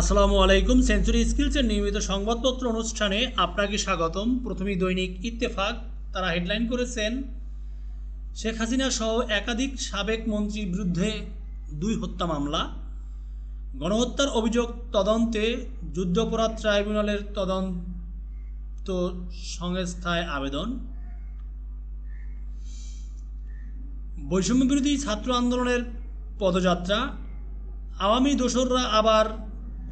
আসসালামু আলাইকুম। সেঞ্চুরি স্কিলসের নিয়মিত সংবাদপত্র অনুষ্ঠানে আপনাকে স্বাগতম। প্রথমেই দৈনিক ইত্তেফাক, তারা হেডলাইন করেছেন। শেখ হাসিনা সহ একাধিক সাবেক মন্ত্রীর বিরুদ্ধে দুই হত্যা মামলা। গণহত্যার অভিযোগ তদন্তে যুদ্ধাপরাধ ট্রাইব্যুনালের তদন্ত সংস্থায় আবেদন। বৈষম্য বিরোধী ছাত্র আন্দোলনের পদযাত্রা। আওয়ামী দোসররা আবার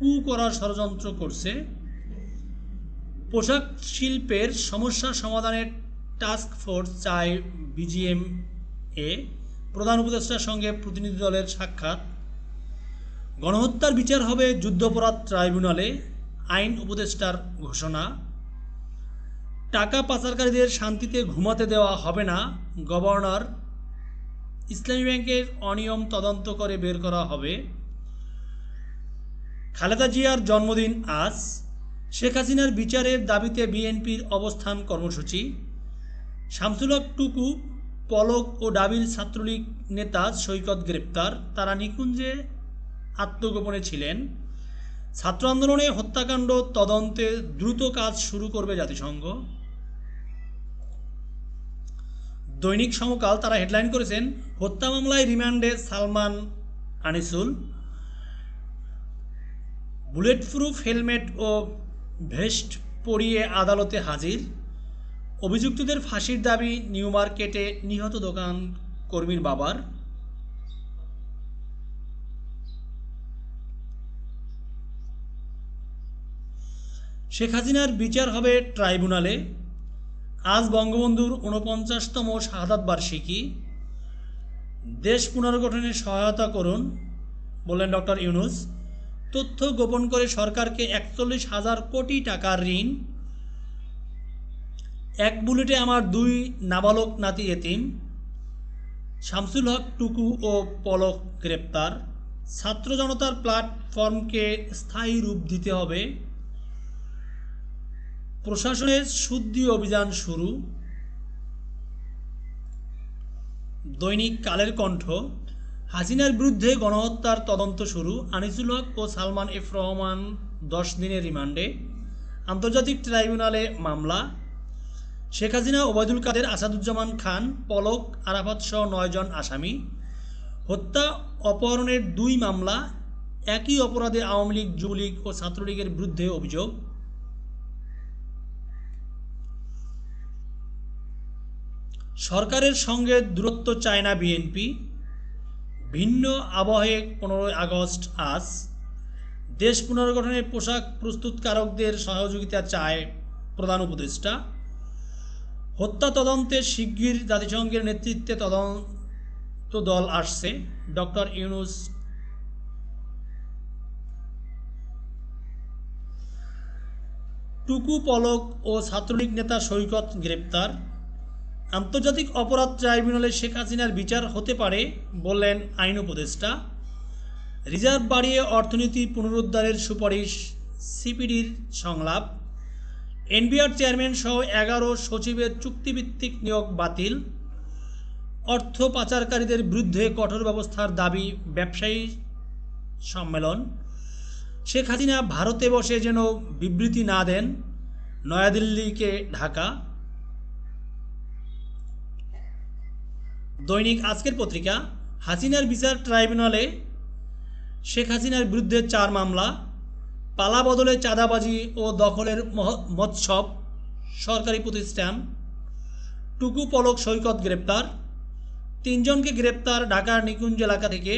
কু করার ষড়যন্ত্র করছে। পোশাক শিল্পের সমস্যা সমাধানের টাস্ক ফোর্স চায় বিজিএম এ প্রধান উপদেষ্টার সঙ্গে প্রতিনিধি দলের সাক্ষাৎ। গণহত্যার বিচার হবে যুদ্ধাপরাধ ট্রাইব্যুনালে, আইন উপদেষ্টার ঘোষণা। টাকা পাচারকারীদের শান্তিতে ঘুমাতে দেওয়া হবে না, গভর্নর, ইসলামী ব্যাংকের অনিয়ম তদন্ত করে বের করা হবে। খালেদা জিয়ার জন্মদিন আজ। শেখ হাসিনার বিচারের দাবিতে বিএনপির অবস্থান কর্মসূচি। শামসুলক টুকু, পলক ও ডাবিল ছাত্রলীগ নেতা সৈকত গ্রেপ্তার। তারা নিকুঞ্জে আত্মগোপনে ছিলেন। ছাত্র আন্দোলনে হত্যাকাণ্ড তদন্তে দ্রুত কাজ শুরু করবে জাতিসংঘ। দৈনিক সমকাল তারা হেডলাইন করেছেন, হত্যা মামলায় রিমান্ডে Salman Anisul. Bullet proof helmet ও ভেস্ট পরিয়ে আদালতে হাজির। অভিযুক্তদের ফাঁসির দাবি নিউ মার্কেটে নিহত দোকান কর্মীর বাবার। শেখ হাসিনার বিচার হবে ট্রাইব্যুনালে। আজ বঙ্গবন্ধুর ঊনপঞ্চাশতম শাহাদাত বার্ষিকী। দেশ পুনর্গঠনে সহায়তা করুন বললেন ডক্টর ইউনুস। তথ্য গোপন করে সরকারকে একচল্লিশ হাজার কোটি টাকার ঋণ, এক বুলেটে আমার দুই নাবালক নাতি এতিম, শামসুল হক টুকু ও পলক গ্রেপ্তার। ছাত্র জনতার প্ল্যাটফর্মকে স্থায়ী রূপ দিতে হবে। প্রশাসনের শুদ্ধি অভিযান শুরু। দৈনিক কালের কণ্ঠ। হাসিনার বিরুদ্ধে গণহত্যার তদন্ত শুরু। আনিসুল হক ও সালমান এফ রহমান দশ দিনের রিমান্ডে। আন্তর্জাতিক ট্রাইব্যুনালে মামলা। শেখ হাসিনা, ওবায়দুল কাদের, আসাদুজ্জামান খান, পলক, আরাফাত সহ নয়জন আসামি। হত্যা অপহরণের দুই মামলা। একই অপরাধে আওয়ামী লীগ, যুবলীগ ও ছাত্রলীগের বিরুদ্ধে অভিযোগ। সরকারের সঙ্গে দূরত্ব চায় না বিএনপি। ভিন্ন আবহে পনেরোই আগস্ট আজ, দেশ পুনর্গঠনে পোশাক প্রস্তুতকারকদের সহযোগিতা চায় প্রধান উপদেষ্টা। হত্যা তদন্তে শিগগির জাতিসংঘের নেতৃত্বে তদন্ত দল আসছে। ডক্টর ইউনুস টুকু পলক ও ছাত্রলীগ নেতা সৈকত গ্রেপ্তার। আন্তর্জাতিক অপরাধ ট্রাইব্যুনালে শেখ হাসিনার বিচার হতে পারে, বললেন আইন উপদেষ্টা। রিজার্ভ বাড়িয়ে অর্থনীতি পুনরুদ্ধারের সুপারিশ, সিপিডির সংলাপ। এনবিআর চেয়ারম্যান সহ এগারো সচিবের চুক্তিভিত্তিক নিয়োগ বাতিল। অর্থ পাচারকারীদের বিরুদ্ধে কঠোর ব্যবস্থার দাবি ব্যবসায়ী সম্মেলন। শেখ হাসিনা ভারতে বসে যেন বিবৃতি না দেন, নয়াদিল্লিকে ঢাকা। দৈনিক আজকের পত্রিকা, হাসিনার বিচার ট্রাইব্যুনালে শেখ হাসিনার বিরুদ্ধে চার মামলা, পালা বদলে চাঁদাবাজি ও দখলের মৎসব, সরকারি প্রতিষ্ঠান, টুকু পলক সৈকত গ্রেপ্তার, তিনজনকে গ্রেপ্তার ঢাকার নিকুঞ্জ এলাকা থেকে,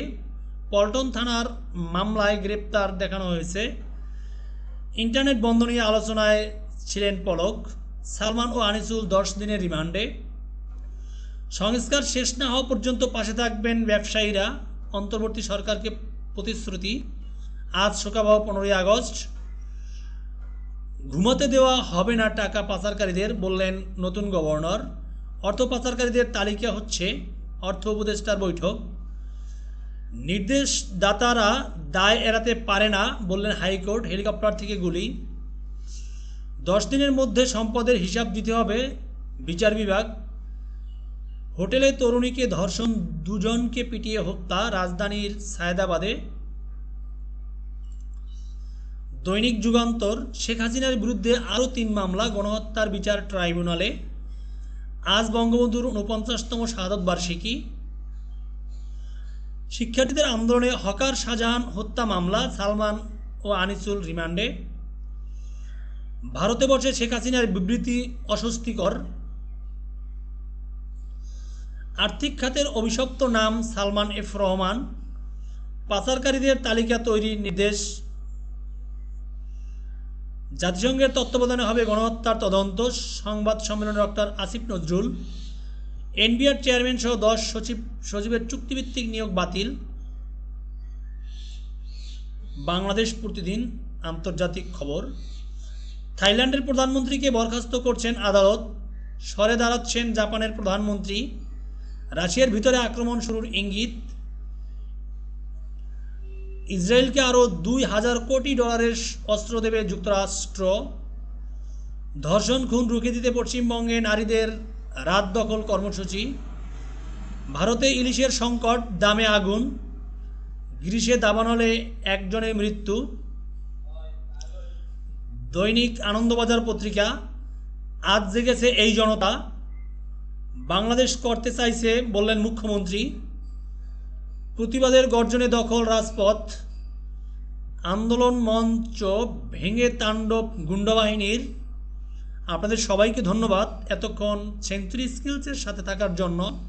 পল্টন থানার মামলায় গ্রেপ্তার দেখানো হয়েছে। ইন্টারনেট বন্ধ নিয়ে আলোচনায় ছিলেন পলক, সালমান ও আনিসুল দশ দিনের রিমান্ডে। সংস্কার শেষ না হওয়া পর্যন্ত পাশে থাকবেন ব্যবসায়ীরা। অন্তর্বর্তী সরকারকে প্রতিশ্রুতি। আজ শোকাবহ পনেরোই আগস্ট। ঘুমাতে দেওয়া হবে না টাকা পাচারকারীদের, বললেন নতুন গভর্নর। অর্থ পাচারকারীদের তালিকা হচ্ছে অর্থ উপদেষ্টার বৈঠক। নির্দেশদাতারা দায় এড়াতে পারে না, বললেন হাইকোর্ট, হেলিকপ্টার থেকে গুলি। দশ দিনের মধ্যে সম্পদের হিসাব দিতে হবে, বিচার বিভাগ। হোটেলে তরুণীকে ধর্ষণ, দুজনকে পিটিয়ে হত্যা, রাজধানীর সায়দাবাদে। দৈনিক যুগান্তর, শেখ হাসিনার বিরুদ্ধে আরও তিন মামলা, গণহত্যার বিচার ট্রাইব্যুনালে। আজ বঙ্গবন্ধুর উনপঞ্চাশতম শাহাদত বার্ষিকী। শিক্ষার্থীদের আন্দোলনে হকার শাহজাহান হত্যা মামলা, সালমান ও আনিসুল রিমান্ডে। ভারতে বসে শেখ হাসিনার বিবৃতি অস্বস্তিকর। আর্থিক খাতের অভিশপ্ত নাম সালমান এফ রহমান, পাচারকারীদের তালিকা তৈরির নির্দেশ। জাতিসংঘের তত্ত্বাবধানে হবে গণহত্যার তদন্ত, সংবাদ সম্মেলনে doctor Asif Nazrul. NBR chairman সহ দশ সচিব সচিবের চুক্তিভিত্তিক নিয়োগ বাতিল। বাংলাদেশ প্রতিদিন আন্তর্জাতিক খবর। থাইল্যান্ডের প্রধানমন্ত্রীকে বরখাস্ত করছেন আদালত। সরে দাঁড়াচ্ছেন জাপানের প্রধানমন্ত্রী। রাশিয়ার ভিতরে আক্রমণ শুরুর ইঙ্গিত, ইসরায়েলকে আরও দুই হাজার কোটি ডলারের অস্ত্র দেবে যুক্তরাষ্ট্র। ধর্ষণ, খুন, রুখে দিতে পশ্চিমবঙ্গে নারীদের রাত দখল কর্মসূচি। ভারতে ইলিশের সংকট, দামে আগুন, গ্রীষ্মে দাবানলে একজনের মৃত্যু। দৈনিক আনন্দবাজার পত্রিকা, আজ জেগেছে এই জনতা। বাংলাদেশ করতে চাইছে, বললেন মুখ্যমন্ত্রী, প্রতিবাদের গর্জনে দখল রাজপথ, আন্দোলন মঞ্চ ভেঙে তাণ্ডব গুন্ডাবাহিনীর। আপনাদের সবাইকে ধন্যবাদ এতক্ষণ সেঞ্চুরি স্কিলসের সাথে থাকার জন্য।